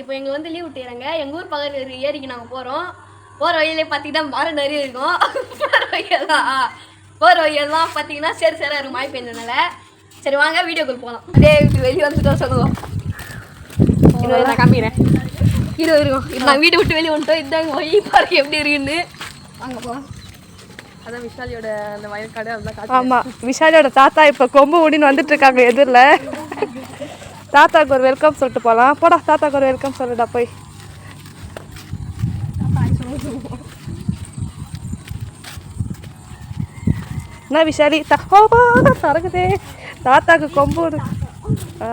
இப்போ எங்களை வந்து லீவ் விட்டுறாங்க எங்கள் ஊர் பக்கத்தில் ஏரிக்கு நாங்கள் போகிறோம் போகிற வழியிலே பார்த்தீங்கன்னா மரம் நிறைய இருக்கும். போகிற வழியெல்லாம் போகிற வழியெல்லாம் பார்த்தீங்கன்னா சரி சரியாக இருக்கும். மழை பெஞ்சதுனால சரி வாங்க வீடியோக்குள் போகலாம் அதே வெளியே வந்துட்டோம் சொல்லுவோம். இன்னொரு நான் காமிக்கிறேன். இது இருக்கும். இது நான் வீட்டை விட்டு வெளியே வந்துட்டோம். இதாங்க வழி. பாருங்க எப்படி இருக்குன்னு. வாங்க போகலாம் அதான் விஷாலியோட அந்த வயற்காடு அதெல்லாம் காட்டு ஆமா. விஷாலியோட தாத்தா இப்ப கொம்பு முடின்னு வந்துட்டு இருக்காங்க எதிரில். தாத்தாக்கு ஒரு வெல்கம் சொல்லிட்டு போலாம். போடா தாத்தாக்கு ஒரு வெல்கம் சொல்லுடா போய். என்ன விஷாலி? தா ஓ, சரக்குதே தாத்தாக்கு கொம்பு. ஆ.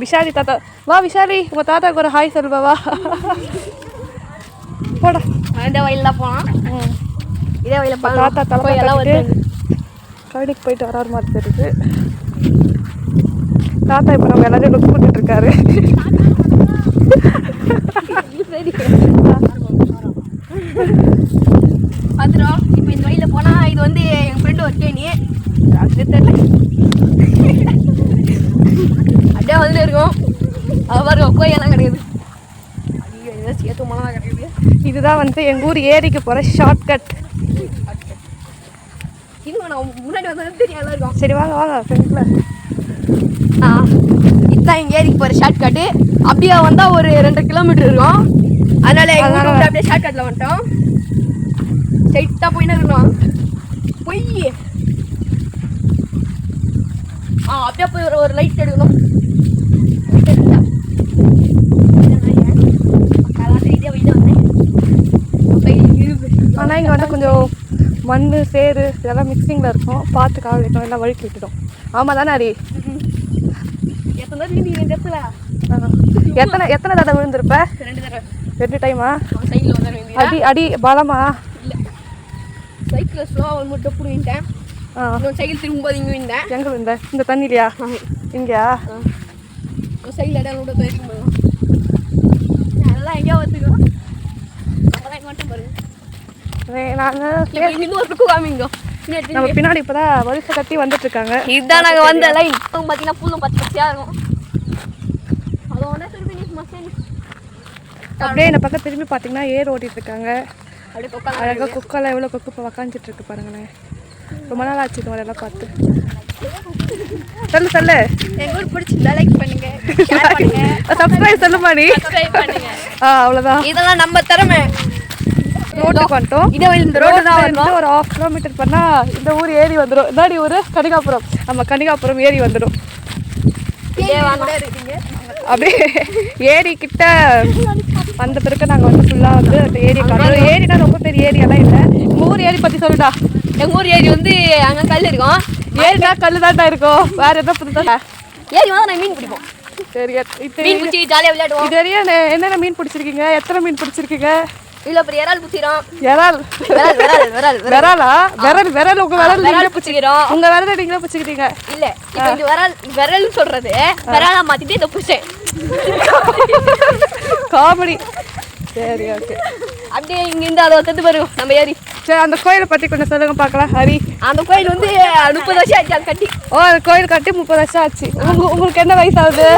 விஷாலி தாத்தா வா விஷாலி உங்க தாத்தாக்கு ஒரு ஹாய் சொல்லுவா வா. போடா. இந்த வழியில் தான் போகலாம் இதே வழியில் தாத்தா போகலாம் தலைமை வருது கழனிக்கு போயிட்டு வராரு மாதிரி தெரியுது. தாத்தா இப்போ நம்ம எல்லாரையும் லுக் பண்ணிட்டு இருக்காரு. வந்துடும் இப்போ இந்த வழியில் போனால் இது வந்து என் ஃப்ரெண்டு ஒரு கேணி. அது தெரியல. அப்படியே வந்து இருக்கும். அது பாருங்க கோயெல்லாம் கிடையாது. இதுதான் வந்து எங்கள் ஊர் ஏரிக்கு போகிற ஷார்ட்கட் இது நான் முன்னாடி வந்தது தெரியும் சரி வாங்க வாங்க ஃப்ரெண்ட்ல இதுதான் எங்கள் ஏரிக்கு போகிற ஷார்ட் கட்டு அப்படியே வந்தால் ஒரு ரெண்டு கிலோமீட்டர் இருக்கும். அதனால எங்கள் ஊரை விட்டு அப்படியே ஷார்ட் கட்டில் வந்துட்டோம். ஸ்ட்ரைட்டாக போயின்னு இருக்கணும் பொய். ஆ அப்படியே போய் ஒரு ஒரு லைட் எடுக்கணும். ஆனால் இங்கே வந்து கொஞ்சம் மண் சேறு இதெல்லாம் மிக்சிங்கில் இருக்கும். பார்த்து வைக்கணும். எல்லாம் வழுக்கி விட்டுடும் ஆமாம் தானே அரி? தடவை நீங்க ஆ. எத்தனை எத்தனை தடவை விழுந்திருப்ப? ரெண்டு தடவை. ரெண்டு டைமா அடி அடி பலமா இல்லை. சைக்கிள் ஸ்லோவாக பிடிங்கிட்டேன் ஆ. இன்னொரு சைக்கிள் திரும்பும்போது இங்கே விழுந்தேன் எங்கே விழுந்த? இந்த தண்ணிலையா? இங்கேயா? சைக்கிள் இடம் கூட போயிருக்க முடியும் நல்லா எங்கேயோ வந்துக்கோ நம்ம பின்னாடி இப்போதான் வரிசை கட்டி வந்துட்டு இருக்காங்க. இதுதான் நாங்கள் வந்த லைன் பார்த்தீங்கன்னா புல்லும் பச்சை இருக்கும் அதோட திருப்பி நீ மசேன் அப்படியே இந்த பக்கம் திரும்பி பார்த்தீங்கன்னா ஏர் ஓட்டிட்டு இருக்காங்க அழகாக குக்கெல்லாம் எவ்வளோ கொக்கு இப்போ உக்காந்துட்டு இருக்கு பாருங்களேன். ரொம்ப நாள் ஆச்சு இந்த மாதிரிலாம் பார்த்து. சொல்லு சொல்லு எங்கள் ஊர் பிடிச்சிருந்தா லைக் பண்ணுங்க சப்ஸ்கிரைப் சொல்லுமா நீ. ஆ அவ்வளோதான். இதெல்லாம் நம்ம திறமை. ரோட்டுக்கு வந்துட்டோம். இதே இந்த ரோடு தான் வந்து ஒரு ஆஃப் கிலோமீட்டர் பண்ணால் இந்த ஊர் ஏரி வந்துடும் இதாடி ஊர்? கனிகாபுரம் நம்ம கனிகாபுரம் ஏரி வந்துடும் இருக்கீங்க அப்படியே ஏரி கிட்ட வந்த பிறகு நாங்கள் வந்து ஃபுல்லாக வந்து அந்த ஏரியை காட்டுறோம் ஏரினா ரொம்ப பெரிய ஏரியாலாம் இல்லை. உங்கள் ஊர் ஏரி பற்றி சொல்லுடா. எங்கள் ஊர் ஏரி வந்து அங்கே கல் இருக்கும். ஏரினா கல் தான்டா இருக்கும். வேற எதாவது புதுசா? ஏரி வந்து நான் மீன் பிடிப்போம். சரி இது வரையும் என்ன- என்னென்ன மீன் பிடிச்சிருக்கீங்க? எத்தனை மீன் பிடிச்சிருக்கீங்க? இவ்வளோ பெரிய இறால் பிடிச்சிக்கிறோம் விரால் விரல் விரல் விரல். உங்க விரல் விரல் பிடிச்சிக்கிறோம். உங்க விரல் நீங்களே பிடிச்சிக்கிட்டீங்க. இல்ல இது விரல் விரல் சொல்றது விரலா மாத்திட்டு இதை பிடிச்சேன் காமெடி. சரி ஓகே. அப்படியே இங்க இருந்து அதை வந்து பாருங்க நம்ம ஏரி சரி அந்த கோயிலை பற்றி கொஞ்சம் சொல்லுங்க பார்க்கலாம். ஹரி. அந்த கோயில் வந்து முப்பது வருஷம் ஆச்சு அது கட்டி. ஓ அந்த கோயில் கட்டி முப்பது வருஷம் ஆச்சு. உங்க உங்களுக்கு என்ன வயசாகுது?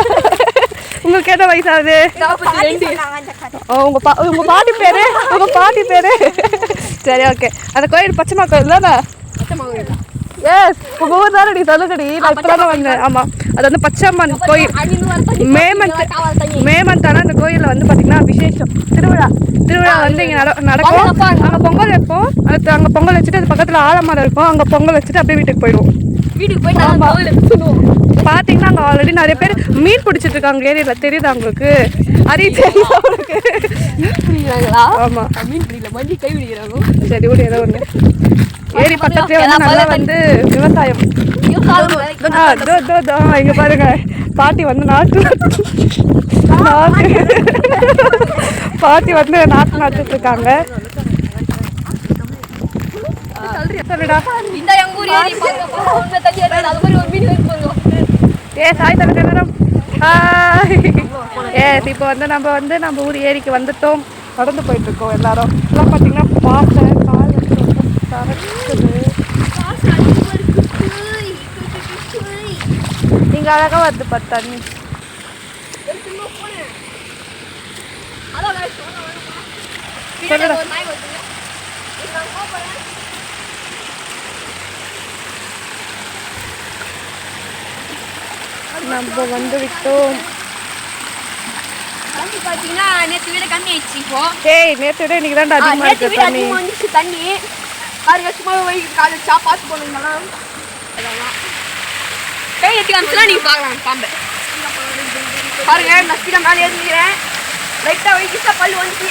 உங்களுக்கு என்ன வயசாகுது. நாற்பத்தி ரெண்டு ஓ உங்க பா உங்க பாட்டி பேரு? உங்க பாட்டி பேரு? சரி ஓகே அந்த கோயில் பச்சைமா கோயில் தானே? எஸ் உங்க ஊர் தானே நீ சொல்லுங்கடி நான் இப்போ தானே வந்தேன். ஆமாம் அது வந்து பச்சைம்மன் கோயில். மே மந்த் மே மந்த் ஆனால் அந்த கோயிலில் வந்து பார்த்தீங்கன்னா விசேஷம் திருவிழா. திருவிழா வந்து இங்கே நட நடக்கும். அங்கே பொங்கல் வைப்போம். அங்கே பொங்கல் வச்சுட்டு அது பக்கத்தில் ஆலமரம் இருக்கும். அங்கே பொங்கல் வச்சுட்டு அப்படியே வீட்டுக்கு போயிடுவோம். வீட்டுக்கு போய் நான் கோயில் சொல்லுவோம். பார்த்தீங்கன்னா அங்கே ஆல்ரெடி நிறைய பேர் மீன் பிடிச்சிட்டு இருக்காங்க ஏரியில் தெரியுதா உங்களுக்கு? அரி தெரியுதா உங்களுக்கு? ஆமாம் மீன் பிடிக்கல. வண்டி கை பிடிக்கிறாங்க சரி விடு ஏதோ ஒன்று ஏரி பக்கத்துலேயே வந்து நல்லா வந்து விவசாயம். இங்க பாருங்க பாட்டி வந்து நாட்டு நாட்டு பாட்டி வந்து நாட்டு நட்டுட்டு இருக்காங்க. அது மாதிரி ஒரு மீன் ஏறி போறோம் ஏ சாய் தமிழ் நேரம் இப்போ வந்து நம்ம வந்து நம்ம ஊர் ஏரிக்கு வந்துட்டோம். நடந்து போயிட்டு இருக்கோம் எல்லாரும் எல்லாம் பார்த்தீங்கன்னா பாசை கால் கரைக்குது. இங்கே அழகாக வருது பார்த்தா நீ சொல்லுடா. நம்ம வந்து விட்டோம். தண்ணி பார்த்தீங்கன்னா நேற்று விட கம்மி ஆயிடுச்சு இப்போ. ஏய் நேற்று விட இன்னைக்கு இருக்கு தண்ணி. அதிகமாக வந்துச்சு தண்ணி. பாருங்க சும்மா வயிறு காலை சா பார்த்து அதெல்லாம் கை எட்டி காமிச்சுனா நீங்கள் பார்க்கலாம் பாம்பை. பாருங்க நான் ஸ்பீடாக மேலே ஏறிக்கிறேன். லைட்டாக வயிற்று பல்லு வந்துச்சு.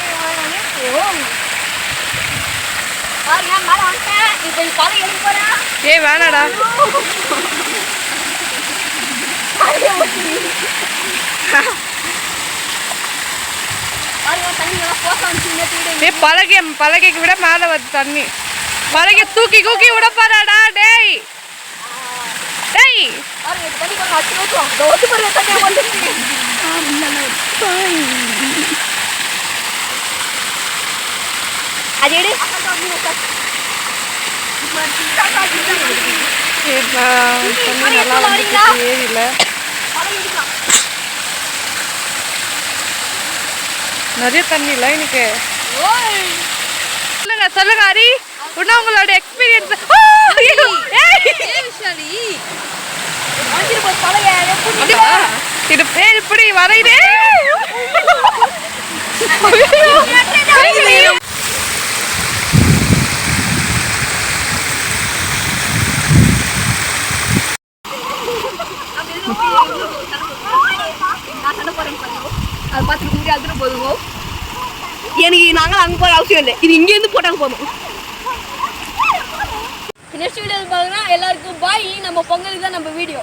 பாருங்க மேலே வந்துட்டேன். இப்போ காலை எடுக்க போகிறேன் ஏய் வேணாடா வந்துச்சு நேற்று விட மேலே வருது தண்ணி. பலகை தூக்கி தூக்கி விட போறாடா டேய். டேய். பாருங்க இது தண்ணி கொஞ்சம் அச்சு ஊற்றுவோம் இந்த ஒத்து பாருங்க தண்ணி வந்துச்சு அது எடு ஏய், நான் தண்ணி நல்லா வந்துச்சு ஏரியில நிறைய தண்ணி இல்லை இன்னைக்கு. சொல்லுங்க சொல்லுங்க ஹரி. இன்னும் உங்களோட எக்ஸ்பீரியன்ஸ் இது பேர் இப்படி வரைதே அதை பார்த்துட்டு முடியாது அதுட்டு போதுவோம் எனக்கு நாங்கள் அங்கே போகிற அவசியம் இல்லை. இது இங்கேருந்து போட்டாங்க போதும். நெக்ஸ்ட் வீடியோ பார்க்குறோம் எல்லாருக்கும் பாய் நம்ம பொங்கலுக்கு தான் நம்ம வீடியோ